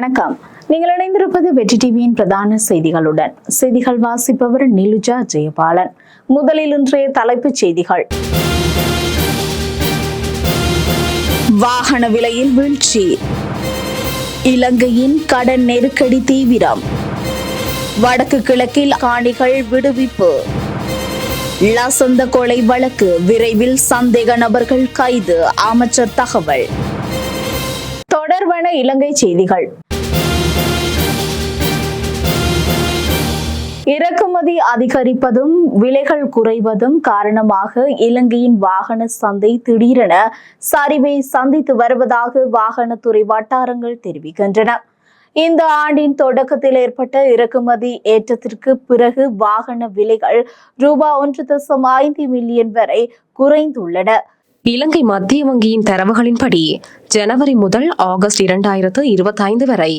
வணக்கம். நீங்கள் இணைந்திருப்பது வெற்றி டிவியின் பிரதான செய்திகளுடன். செய்திகள் வாசிப்பவர் நிலுஜா ஜெயபாலன். முதலில் இன்றைய தலைப்புச் செய்திகள். வாகன விலையில் வீழ்ச்சி. இலங்கையின் கடன் நெருக்கடி தீவிரம். வடக்கு கிழக்கில் காணிகள் விடுவிப்பு. லசந்த கொலை வழக்கு. விரைவில் சந்தேக நபர்கள் கைது. அமைச்சர் தகவல். தொடர்பான இலங்கை செய்திகள். இறக்குமதி அதிகரிப்பதும் விலைகள் குறைவதும் காரணமாக இலங்கையின் வாகன சந்தை திடீரென சரிவை சந்தித்து வருவதாக வாகனத்துறை வட்டாரங்கள் தெரிவிக்கின்றன. இந்த ஆண்டின் தொடக்கத்தில் ஏற்பட்ட இறக்குமதி ஏற்றத்திற்கு பிறகு வாகன விலைகள் ரூபாய் ஒன்று தசம் ஐந்து மில்லியன் வரை குறைந்துள்ளன. இலங்கை மத்திய வங்கியின் தரவுகளின்படி ஜனவரி முதல் ஆகஸ்ட் இரண்டாயிரத்து இருபத்தைந்து வரை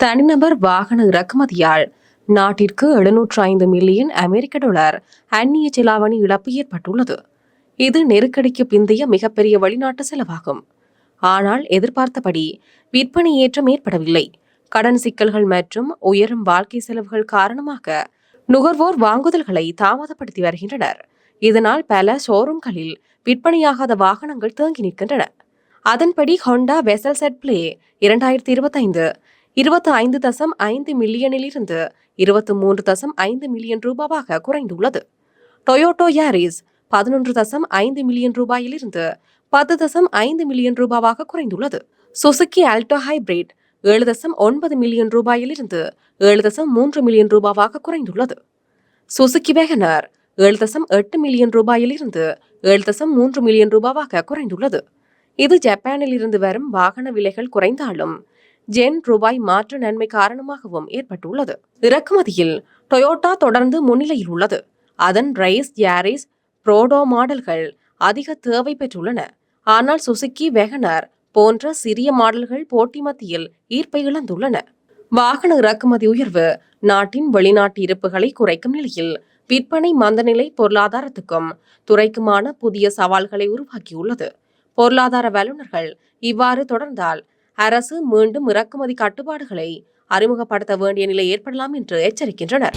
தனிநபர் வாகன இறக்குமதியால் நாட்டிற்கு எழுநூற்று ஐந்து மில்லியன் அமெரிக்க டாலர் அந்நிய செலாவணி இழப்பு ஏற்பட்டுள்ளது. இது நெருக்கடிக்கு பிந்தைய மிகப்பெரிய வெளிநாட்டு செலவாகும். ஆனால் எதிர்பார்த்தபடி விற்பனை ஏற்றம் ஏற்படவில்லை. கடன் சிக்கல்கள் மற்றும் உயரும் வாழ்க்கை செலவுகள் காரணமாக நுகர்வோர் வாங்குதல்களை தாமதப்படுத்தி வருகின்றனர். இதனால் பல ஷோரூம்களில் விற்பனையாகாத வாகனங்கள் தேங்கி நிற்கின்றன. அதன்படி ஹோண்டா வெசல் செட் பிளே இரண்டாயிரத்தி இருபத்தைந்து இருபத்தி ஐந்து தசம் ஐந்து மில்லியனிலிருந்து இருபத்தி மூன்று தசம் ஐந்து மில்லியன் ரூபாவாக குறைந்துள்ளது. டொயோட்டோ யாரிஸ் பதினொன்று தசம் ஐந்து மில்லியன் ரூபாயிலிருந்து பத்து தசம் ஐந்து மில்லியன் ரூபாவாக குறைந்துள்ளது. சுசுகி ஆல்டோ ஹைபிரிட் ஏழு தசம் ஒன்பது மில்லியன் ரூபாயிலிருந்து ஏழு தசம் மூன்று மில்லியன் ரூபாவாக குறைந்துள்ளது. சுசுகி வேகனர் ஏழு தசம் எட்டு மில்லியன் ரூபாயிலிருந்து ஏழு தசம் மூன்று மில்லியன் ரூபாவாக குறைந்துள்ளது. இது ஜப்பானில் இருந்து வரும் வாகன விலைகள் குறைந்தாலும் ஜென் ரூபாய் மாற்று நன்மை காரணமாகவும் ஏற்பட்டுள்ளது. இறக்குமதியில் டொயோட்டா தொடர்ந்து முன்னிலையில் உள்ளது. அதன் ரைஸ் யாரிஸ் புரோடோ மாடல்கள் அதிக தேவை பெற்றுள்ளன. ஆனால் சுசுகி வெகனர் போன்ற சிறிய மாடல்கள் போட்டி மத்தியில் ஈர்ப்பை இழந்துள்ளன. வாகன இறக்குமதி உயர்வு நாட்டின் வெளிநாட்டு இருப்புகளை குறைக்கும் நிலையில் விற்பனை மந்தநிலை பொருளாதாரத்துக்கும் துறைக்குமான புதிய சவால்களை உருவாக்கியுள்ளது. பொருளாதார வல்லுநர்கள் இவ்வாறு தொடர்ந்தால் அரசு மீண்டும் இறக்குமதி கட்டுப்பாடுகளை அறிமுகப்படுத்த வேண்டிய நிலை ஏற்படலாம் என்று எச்சரிக்கின்றனர்.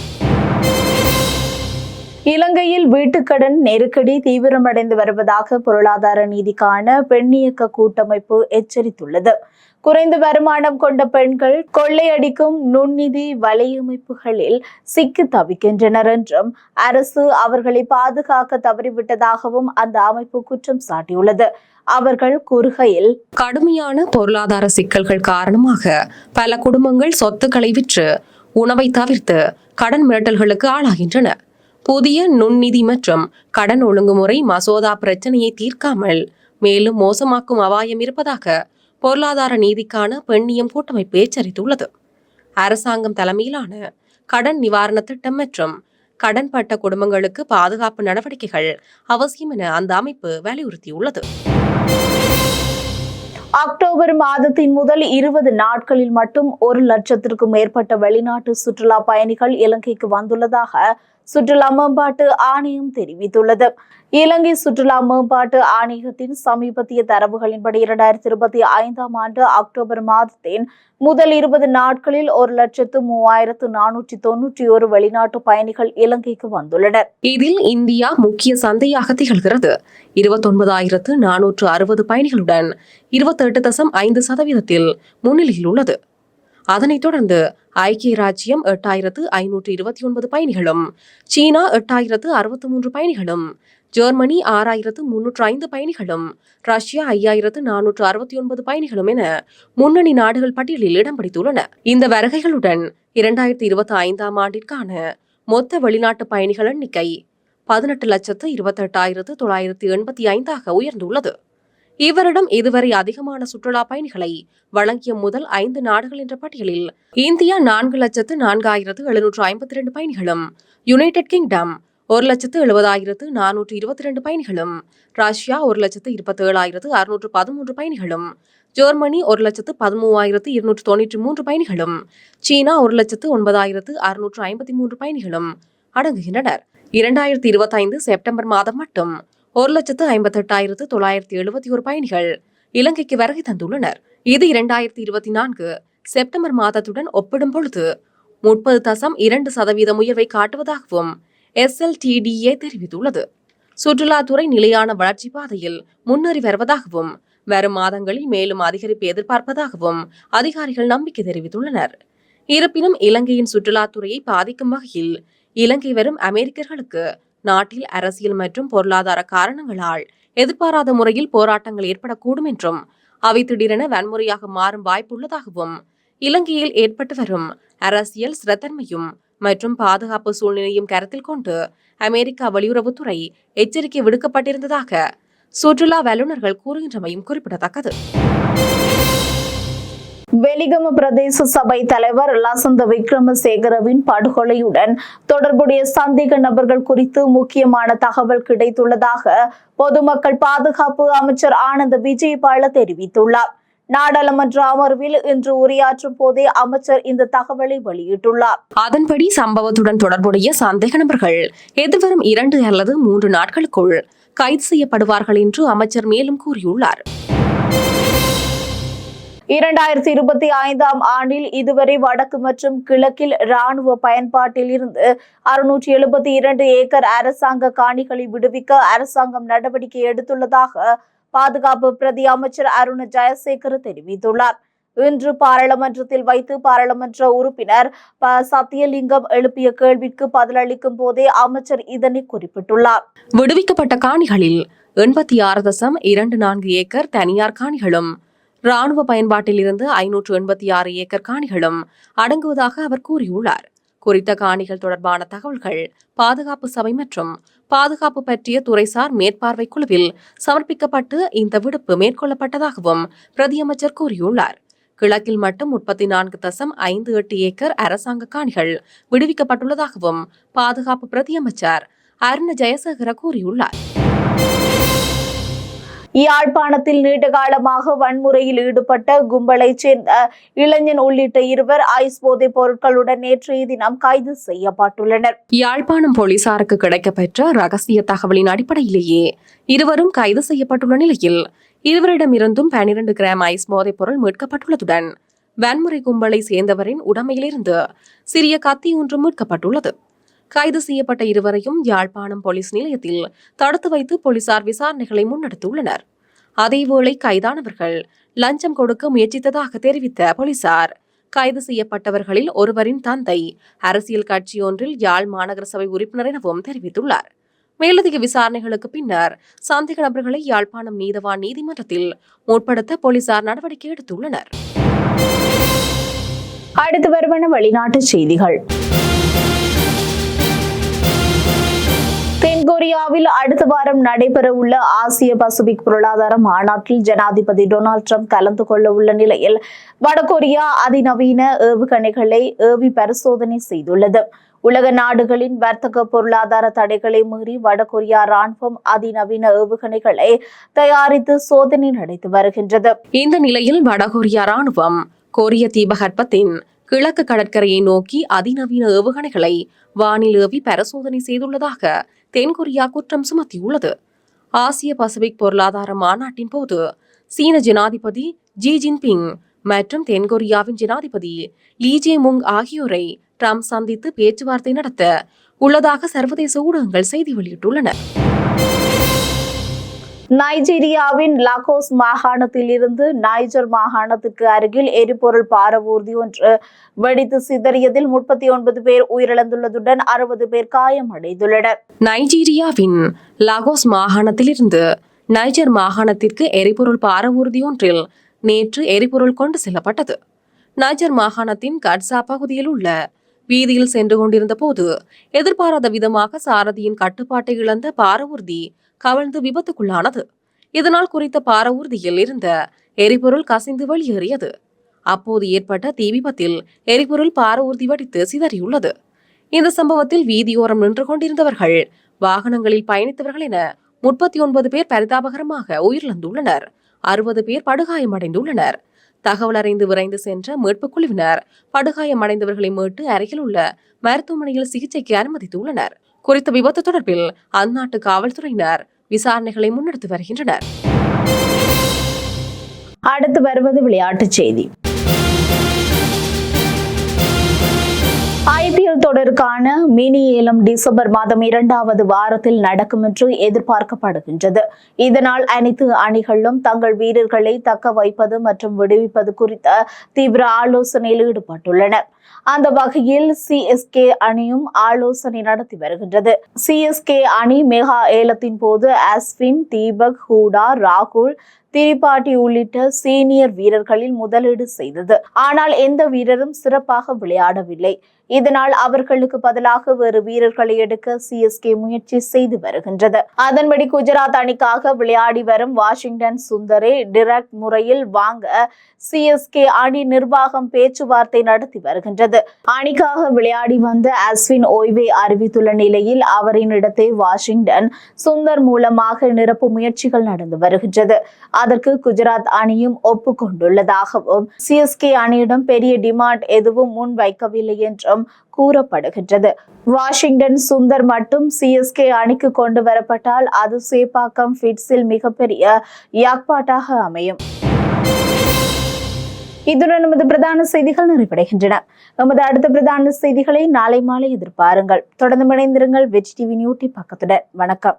இலங்கையில் வீட்டுக்கடன் நெருக்கடி தீவிரமடைந்து வருவதாக பொருளாதார நீதிக்கான பெண்ணியக்க கூட்டமைப்பு எச்சரித்துள்ளது. குறைந்த வருமானம் கொண்ட பெண்கள் கொள்ளையடிக்கும் நுண்ணிதி வலையமைப்புகளில் சிக்கி தவிக்கின்றனர் என்றும் அரசு அவர்களை பாதுகாக்க தவறிவிட்டதாகவும் அந்த அமைப்பு குற்றம் சாட்டியுள்ளது. அவர்கள் கூறுகையில் கடுமையான பொருளாதார சிக்கல்கள் காரணமாக பல குடும்பங்கள் சொத்துக்களை விற்று உணவை தவிர்த்து கடன் மிரட்டல்களுக்கு ஆளாகின்றன. புதிய நுண்நிதி மற்றும் கடன் ஒழுங்குமுறை மசோதா பிரச்சனையை தீர்க்காமல் மேலும் மோசமாக்கும் அபாயம் இருப்பதாக பொருளாதார நீதிக்கான பெண்ணியம் கூட்டமைப்பு எச்சரித்துள்ளது. அரசாங்கம் தலைமையிலான கடன் நிவாரண திட்டம் மற்றும் கடன்பட்ட குடும்பங்களுக்கு பாதுகாப்பு நடவடிக்கைகள் அவசியம் என அந்த அமைப்பு வலியுறுத்தியுள்ளது. அக்டோபர் மாதத்தின் முதல் இருபது நாட்களில் மட்டும் ஒரு லட்சத்திற்கும் மேற்பட்ட வெளிநாட்டு சுற்றுலா பயணிகள் இலங்கைக்கு வந்துள்ளதாக சுற்றுலா மேம்பாட்டு ஆணையம் தெரிவித்துள்ளது. இலங்கை சுற்றுலா மேம்பாட்டு ஆணையத்தின் சமீபத்திய தரவுகளின்படி இரண்டாயிரத்தி இருபத்தி ஐந்தாம் ஆண்டு அக்டோபர் மாதத்தின் முதல் இருபது நாட்களில் ஒரு லட்சத்து மூவாயிரத்து நானூற்றி தொன்னூற்றி ஒரு வெளிநாட்டு பயணிகள் இலங்கைக்கு வந்துள்ளனர். இதில் இந்தியா முக்கிய சந்தையாக திகழ்கிறது. இருபத்தொன்பதாயிரத்து நானூற்று அறுபது பயணிகளுடன் இருபத்தெட்டு தசம் ஐந்து சதவீதத்தில் முன்னிலையில் உள்ளது. அதனைத் தொடர்ந்து ஐக்கிய ராஜ்யம் எட்டாயிரத்து ஐநூற்று இருபத்தி ஒன்பது பயணிகளும் சீனா எட்டாயிரத்து அறுபத்தி மூன்று பயணிகளும் ஜெர்மனி ஆறாயிரத்து முன்னூற்று ஐந்து பயணிகளும் ரஷ்யா ஐயாயிரத்து நானூற்று அறுபத்தி ஒன்பது பயணிகளும் என முன்னணி நாடுகள் பட்டியலில் இடம் பிடித்துள்ளன. இந்த வருகைகளுடன் இரண்டாயிரத்தி இருபத்தி ஐந்தாம் ஆண்டிற்கான மொத்த வெளிநாட்டு பயணிகள் எண்ணிக்கை பதினெட்டு லட்சத்து இருபத்தெட்டாயிரத்து தொள்ளாயிரத்து எண்பத்தி ஐந்தாக உயர்ந்துள்ளது. இவரிடம் இதுவரை அதிகமான சுற்றுலா பயணிகளை வழங்கிய முதல் ஐந்து நாடுகள் என்ற பட்டியலில் இந்தியா நான்கு லட்சத்து நான்காயிரத்து எழுநூற்று ஐம்பத்தி ரெண்டு பயணிகளும் யுனைடெட் கிங்டம் ஒரு லட்சத்து எழுபதாயிரத்து நானூற்று இருபத்தி ரெண்டு பயணிகளும் ரஷ்யா ஒரு லட்சத்து இருபத்தி ஏழாயிரத்து அறுநூற்று பதிமூன்று பயணிகளும் ஜெர்மனி ஒரு லட்சத்து பதிமூவாயிரத்து இருநூற்று தொன்னூற்றி மூன்று பயணிகளும் சீனா ஒரு லட்சத்து ஒன்பதாயிரத்து அறுநூற்று ஐம்பத்தி மூன்று பயணிகளும் அடங்குகின்றனர். இரண்டாயிரத்தி இருபத்தைந்து செப்டம்பர் மாதம் மட்டும் ஒரு லட்சத்து ஐம்பத்தெட்டாயிரத்து தொள்ளாயிரத்தி எழுபத்தி ஒரு பயணிகள் இலங்கைக்கு வருகை தந்துள்ளனர். இது இரண்டாயிரத்தி இருபத்தி நான்கு செப்டம்பர் மாதத்துடன் ஒப்பிடும் பொழுது முப்பது தசம் இரண்டு சதவீதம் உயர்வை காட்டுவதாகவும் எஸ்எல்டிடிஏ தெரிவித்துள்ளது. சுற்றுலாத்துறை நிலையான வளர்ச்சி பாதையில் முன்னேறி வருவதாகவும் வரும் மாதங்களில் மேலும் அதிகரிப்பு எதிர்பார்ப்பதாகவும் அதிகாரிகள் நம்பிக்கை தெரிவித்துள்ளனர். இருப்பினும் இலங்கையின் சுற்றுலாத்துறையை பாதிக்கும் வகையில் இலங்கை வரும் அமெரிக்கர்களுக்கு நாட்டில் அரசியல் மற்றும் பொருளாதார காரணங்களால் எதிர்பாராத முறையில் போராட்டங்கள் ஏற்படக்கூடும் என்றும் அவை திடீரென வன்முறையாக மாறும் வாய்ப்புள்ளதாகவும் இலங்கையில் ஏற்பட்டு வரும் அரசியல் ஸ்திரத்தன்மையும் மற்றும் பாதுகாப்பு சூழ்நிலையும் கருத்தில் கொண்டு அமெரிக்கா வெளியுறவுத்துறை எச்சரிக்கை விடுக்கப்பட்டிருந்ததாக சுற்றுலா வல்லுநர்கள் கூறுகின்றமையும் குறிப்பிடத்தக்கது. வெலிகம பிரதேச சபை தலைவர் லசந்த விக்ரமசேகரவின் படுகொலையுடன் தொடர்புடைய சந்தேக நபர்கள் குறித்து முக்கியமான தகவல் கிடைத்துள்ளதாக பொதுமக்கள் பாதுகாப்பு அமைச்சர் ஆனந்த விஜயபால தெரிவித்துள்ளார். நாடாளுமன்ற அமர்வில் இன்று உரையாற்றும் போதே அமைச்சர் இந்த தகவலை வெளியிட்டுள்ளார். அதன்படி சம்பவத்துடன் தொடர்புடைய சந்தேக நபர்கள் எதிர்வரும் இரண்டு அல்லது மூன்று நாட்களுக்குள் கைது செய்யப்படுவார்கள் என்று அமைச்சர் மேலும் கூறியுள்ளார். இரண்டாயிரத்தி இருபத்தி ஐந்தாம் ஆண்டில் இதுவரை வடக்கு மற்றும் கிழக்கில் ராணுவ பயன்பாட்டில் இருந்து அறுநூற்றி எழுபத்தி இரண்டு ஏக்கர் அரசாங்க காணிகளை விடுவிக்க அரசாங்கம் நடவடிக்கை எடுத்துள்ளதாக பாதுகாப்பு பிரதி அமைச்சர் அருண் ஜெயசேகர் தெரிவித்துள்ளார். இன்று பாராளுமன்றத்தில் வைத்து பாராளுமன்ற உறுப்பினர் ப சத்தியலிங்கம் எழுப்பிய கேள்விக்கு பதிலளிக்கும் போதே அமைச்சர் இதனை குறிப்பிட்டுள்ளார். விடுவிக்கப்பட்ட காணிகளில் எண்பத்தி ஆறு தசம் இரண்டு நான்கு ஏக்கர் தனியார் காணிகளும் ராணுவ பயன்பாட்டில் இருந்து ஐநூற்று எண்பத்தி ஆறு ஏக்கர் காணிகளும் அடங்குவதாக அவர் கூறியுள்ளார். குறித்த காணிகள் தொடர்பான தகவல்கள் பாதுகாப்பு சபை மற்றும் பாதுகாப்பு பற்றிய துறைசார் மேற்பார்வை குழுவில் சமர்ப்பிக்கப்பட்டு இந்த விடுப்பு மேற்கொள்ளப்பட்டதாகவும் பிரதியமைச்சர் கூறியுள்ளார். கிழக்கில் மட்டும் முப்பத்தி நான்கு தசம் ஐந்து எட்டு ஏக்கர் அரசாங்க காணிகள் விடுவிக்கப்பட்டுள்ளதாகவும் பாதுகாப்பு பிரதியமைச்சர் அருண ஜெயசேகர கூறியுள்ளார். யாழ்ப்பாணத்தில் நீண்ட காலமாக வன்முறையில் ஈடுபட்ட கும்பலைச் சேர்ந்த இளைஞன் உள்ளிட்ட இருவர் ஐஸ் போதைப் பொருட்களுடன் நேற்றைய தினம் கைது செய்யப்பட்டுள்ளனர் யாழ்ப்பாணம் போலீசாருக்கு கிடைக்கப்பெற்ற ரகசிய தகவலின் அடிப்படையிலேயே இருவரும் கைது செய்யப்பட்டுள்ள நிலையில் இருவரிடமிருந்தும் பனிரெண்டு கிராம் ஐஸ் போதைப் பொருள் மீட்கப்பட்டுள்ளதுடன் வன்முறை கும்பலை சேர்ந்தவரின் உடமையிலிருந்து சிறிய கத்தி ஒன்று மீட்கப்பட்டுள்ளது கைது செய்யப்பட்ட இருவரையும் யாழ்ப்பாணம் போலீஸ் நிலையத்தில் தடுத்து வைத்து போலீசார் விசாரணைகளை முன்னெடுத்துள்ளனர். அதேவேளை கைதானவர்கள் லஞ்சம் கொடுக்க முயற்சித்ததாக தெரிவித்த போலீசார் கைது செய்யப்பட்டவர்களில் ஒருவரின் தந்தை அரசியல் கட்சி ஒன்றில் யாழ் மாநகர சபை உறுப்பினர் எனவும் தெரிவித்துள்ளார். மேலதிக விசாரணைகளுக்கு பின்னர் சந்தேக நபர்களை யாழ்ப்பாணம் நீதவான் நீதிமன்றத்தில் முற்படுத்த போலீசார் நடவடிக்கை எடுத்துள்ளனர். அடுத்து வருவன வெளிநாட்டு செய்திகள். கொரியாவில் அடுத்த வாரம் நடைபெற உள்ள ஆசிய பசிபிக் பொருளாதார மாநாட்டில் ஜனாதிபதி டொனால்ட் ட்ரம்ப் கலந்து கொள்ள உள்ள நிலையில் வடகொரியா அதிநவீன ஏவுகணைகளை ஏவி பரிசோதனை செய்துள்ளது. உலக நாடுகளின் வர்த்தக பொருளாதார தடைகளை மீறி வடகொரியா ராணுவம் அதிநவீன ஏவுகணைகளை தயாரித்து சோதனை நடத்தி வருகின்றது. இந்த நிலையில் வடகொரியா ராணுவம் கொரிய தீபகற்பத்தின் கிழக்கு கடற்கரையை நோக்கி அதிநவீன ஏவுகணைகளை வானில் ஏவி பரிசோதனை செய்துள்ளதாக தென்கொரியா குற்றம் சுமத்தியுள்ளது. ஆசிய பசிபிக் பொருளாதார மாநாட்டின் போது சீன ஜனாதிபதி ஜி ஜின்பிங் மற்றும் தென்கொரியாவின் ஜனாதிபதி லீ ஜே முங் ஆகியோரை ட்ரம்ப் சந்தித்து பேச்சுவார்த்தை நடத்த உள்ளதாக சர்வதேச ஊடகங்கள் செய்தி வெளியிட்டுள்ளன. நைஜீரியாவின் லாகோஸ் மாகாணத்தில் இருந்து நைஜர் மாகாணத்திற்கு அருகில் எரிபொருள் பாரவூர்தி ஒன்று வெடித்து சிதறியதில் முப்பத்தி ஒன்பது பேர் உயிரிழந்துள்ளதுடன் அறுபது பேர் காயமடைந்துள்ளனர். நைஜீரியாவின் லாகோஸ் மாகாணத்திலிருந்து நைஜர் மாகாணத்திற்கு எரிபொருள் பாரவூர்தி ஒன்றில் நேற்று எரிபொருள் கொண்டு செல்லப்பட்டது. நைஜர் மாகாணத்தின் கட்சா பகுதியில் உள்ள வீதியில் சென்று கொண்டிருந்த போது எதிர்பாராத விதமாக சாரதியின் கட்டுப்பாட்டை இழந்த பாரவூர்தி கவிழ்ந்து விபத்துக்குள்ளானது. இதனால் குறித்த பாரவூர்தியில் இருந்த எரிபொருள் கசிந்து வெளியேறியது. அப்போது ஏற்பட்ட தீ விபத்தில் எரிபொருள் பாரவூர்தி வடித்து சிதறியுள்ளது. இந்த சம்பவத்தில் வீதியோரம் நின்று கொண்டிருந்தவர்கள் வாகனங்களில் பயணித்தவர்கள் என முப்பத்தி ஒன்பது பேர் பரிதாபகரமாக உயிரிழந்துள்ளனர். அறுபது பேர் படுகாயமடைந்துள்ளனர். தகவல் அறிந்து விரைந்து சென்ற மீட்புக் குழுவினர் படுகாயமடைந்தவர்களை மீட்டு அருகில் உள்ள மருத்துவமனையில் சிகிச்சைக்கு அனுமதித்துள்ளனர். குறித்த விபத்து தொடர்பில் அந்நாட்டு காவல்துறையினர் விசாரணைகளை முன்னெடுத்து வருகின்றனர். அடுத்து வருவது விளையாட்டுச் செய்தி. ஐபிஎல் தொடருக்கான மினி ஏலம் டிசம்பர் மாதம் இரண்டாவது வாரத்தில் நடக்கும் என்று எதிர்பார்க்கப்படுகின்றது. இதனால் அனைத்து அணிகளும் தங்கள் வீரர்களை தக்க வைப்பது மற்றும் விடுவிப்பது குறித்த தீவிர ஆலோசனையில் ஈடுபட்டுள்ளனர். அந்த வகையில் சிஎஸ்கே அணியும் ஆலோசனை நடத்தி வருகின்றது. சிஎஸ்கே அணி மெகா ஏலத்தின் போது அஸ்வின் தீபக் ஹூடா ராகுல் திரிபாட்டி உள்ளிட்ட சீனியர் வீரர்களில் முதலீடு செய்தது. ஆனால் எந்த வீரரும் சிறப்பாக விளையாடவில்லை. இதனால் அவர்களுக்கு பதிலாக வேறு வீரர்களை எடுக்க சிஎஸ்கே முயற்சி செய்து வருகின்றது. அதன்படி குஜராத் அணிக்காக விளையாடி வரும் வாஷிங்டன் சுந்தரை டிரக்ட் முறையில் வாங்க சிஎஸ்கே அணி நிர்வாகம் பேச்சுவார்த்தை நடத்தி வருகின்றது. அணிக்காக விளையாடி வந்த அஸ்வின் ஓய்வை அறிவித்துள்ள நிலையில் அவரின் இடத்தை வாஷிங்டன் சுந்தர் மூலமாக நிரப்பும் முயற்சிகள் நடந்து வருகின்றது. அதற்கு குஜராத் அணியும் ஒப்புக்கொண்டுள்ளதாகவும் சிஎஸ்கே அணியிடம் பெரிய டிமாண்ட் எதுவும் முன் வைக்கவில்லை என்றும் கூறப்படுகின்றது. வாஷிங்டன் சுந்தர் மட்டும் சிஎஸ்கே அணிக்கு கொண்டு வரப்பட்டால் அது சேப்பாக்கம் ஃபிட்ஸில் மிகப்பெரிய யாக்பாட்டாக அமையும். இதுடன் நமது பிரதான செய்திகள் நிறைவடைகின்றன. நமது அடுத்த பிரதான செய்திகளை நாளை மாலை எதிர்பாருங்கள். தொடர்ந்து இணைந்திருங்கள். வெஜ் டிவி நியூட்டி பக்கத்துடன். வணக்கம்.